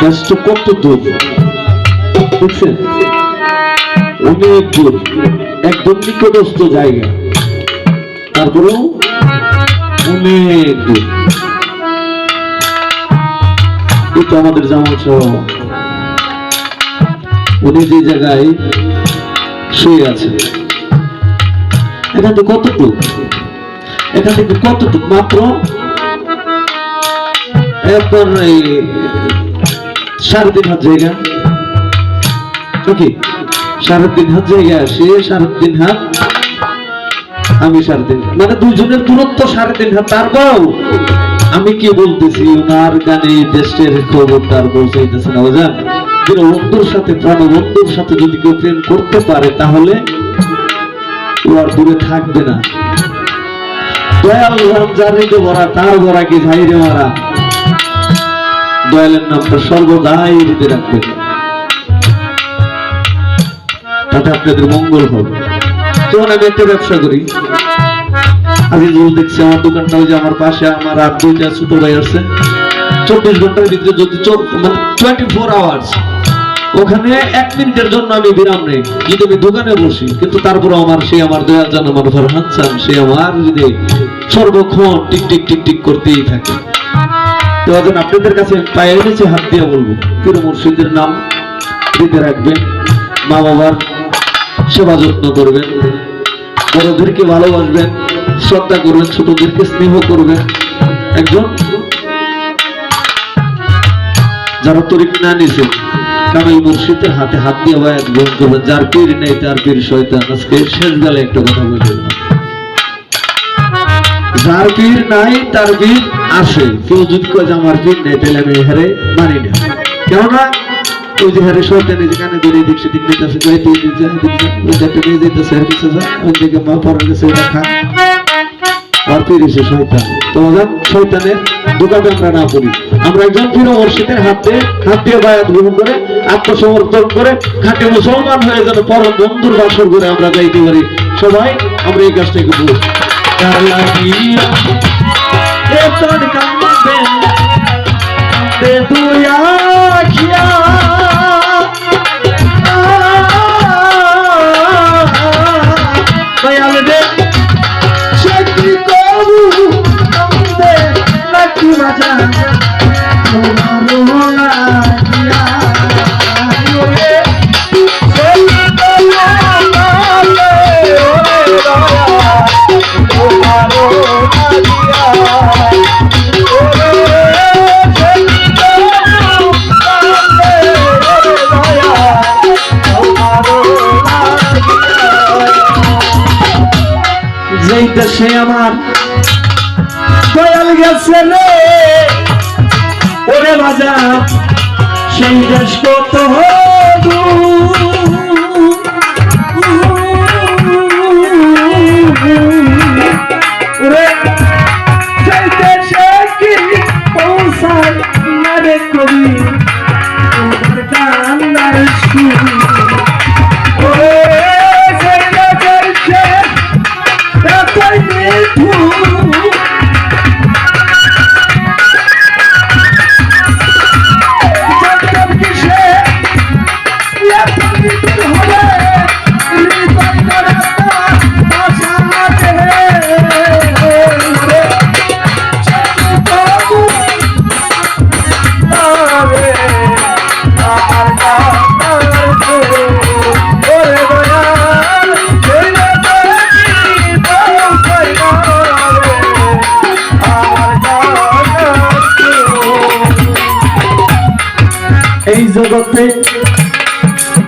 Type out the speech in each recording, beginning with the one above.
গাছটা কত দূর বুঝছেন? অনেক দূর একদম নিকটস্থ জায়গা। তারপরেও অনেক দূর তো আমাদের জামাল সহ। উনি যে জায়গায় শুয়ে আছে এখান থেকে কতটুক? এখান থেকে কতটুক? মাত্র এরপর এই সাড়ে তিন হাত জায়গা। তিন হাত জায়গা, সে সাড়ে তিন হাত, আমি সাড়ে তিন মানে দুজনের দূরত্ব সাড়ে তিন হাত তারপরেও আমি কি বলতেছি, ওনার গানে দেশের খবর তার পৌঁছাইতেছে না, বুঝলেন? কিন্তু বন্ধুর সাথে প্রাণ বন্ধুর সাথে যদি কেউ প্রেম করতে পারে, তাহলে ও আর দূরে থাকবে না। দয়াল যার ভরা, তার ভরা কি ঝাইরে মারা দয়ালের নামটা সর্বদাই হৃদয় রাখবেন। তাতে আপনাদের মঙ্গল হবে। যেমন আমি একটা ব্যবসা করি। আমি দেখছি, আমার দোকানটা ওই যে আমার পাশে, আমার দুইটা ছোট ভাই আছে। চব্বিশ ঘণ্টার ভিতরে যদি মানে টোয়েন্টি ফোর আওয়ার্স ওখানে এক মিনিটের জন্য আমি বিরাম নেই। যদি আমি দোকানে বসি, কিন্তু তারপর আমার সে আমার দয়াল জান আমার ফরহান চান সে আমার যদি সর্বক্ষণ টিক টিক টিক টিক করতেই থাকে। এখন আপনাদের কাছে পায়ে এনেছে, হাত দিয়ে বলব। পীর মুর্শিদের নাম দিতে রাখবেন, মা বাবার সেবা যত্ন করবেন, বড়দেরকে ভালোবাসবেন, শ্রদ্ধা করবেন, ছোটদেরকে স্নেহ করবেন। একজন যারা তরিক না নিছে কামিল মুর্শিদের হাতে হাত দিয়ে বায়াত গ্রহণ করবেন, যার পীর নেই, তার পীর শয়তান। আজকে শেষ বেলায় একটা কথা বলবেন। যার পীর নাই, তার পীর আসে। কেউ যদি কয় আমার পীর নেই, তাহলে আমি হারে মানি না। কেননা, ওই যে হারে শয়তান যেখানে দূরে দিক সেদিক নিতেছে যাই তুই দিক যা দিক যা ওই যে নিয়ে যেতেছে আর পিছে যা ওই দিকে মা পরে গেছে ওটা খা। আর পীর এসে শয়তান। তো যাক, শয়তানের দোকানে আমরা না করি আমরা একজন পীর মসজিদের হাতে হাত দিয়ে বায়াত গ্রহণ করে, আত্মসমর্পণ করে, খাঁটি মুসলমান হয়ে যেন পরম বন্ধুর বাসর করে আমরা যাইতে পারি। সবাই, আমরা এই কাজটাকে বলি এ তোর কান্দে কান্দে তুই আমার। দয়াল গেছে রে। ওরে রাজা সেই দেশ কত ওরে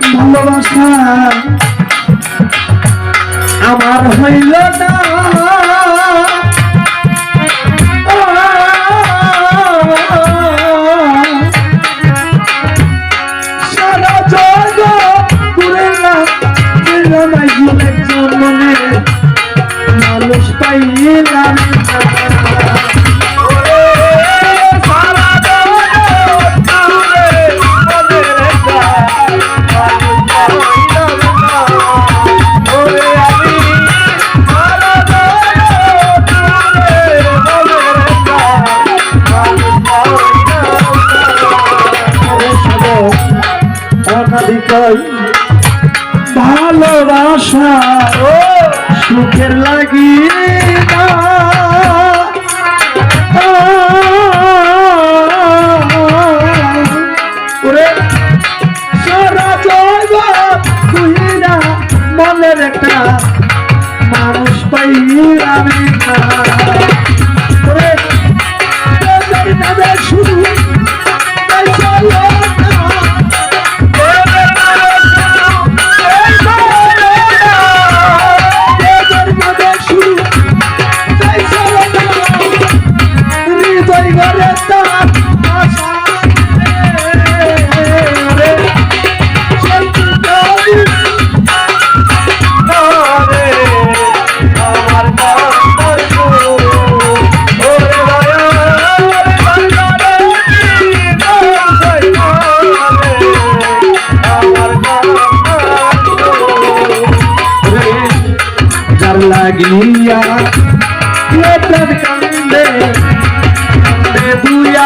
ভালোবাসা আমার হইল না মনে মানুষ পাইলাম Ay, লাগিয়া কান্দে। কান্দে দুয়া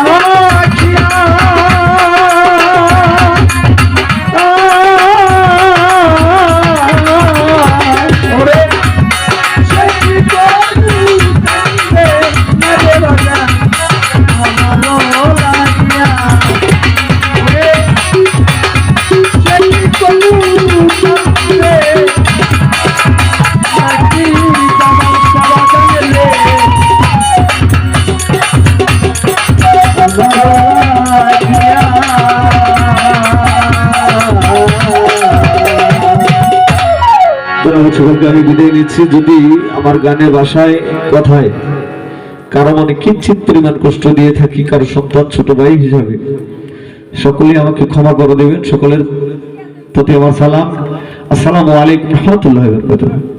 সকলকে আমি বিদায় নিচ্ছি। যদি আমার গানের বাসায় কথায় কারও মনে কিঞ্চিত পরিমাণ কষ্ট দিয়ে থাকি, কারও সন্তান, ছোট ভাই হিসাবে। সকলে আমাকে ক্ষমা করে দেবেন, সকলের প্রতি আমার সালাম। আসসালামু আলাইকুম রহমতুল্লাহ বরকাতুহ।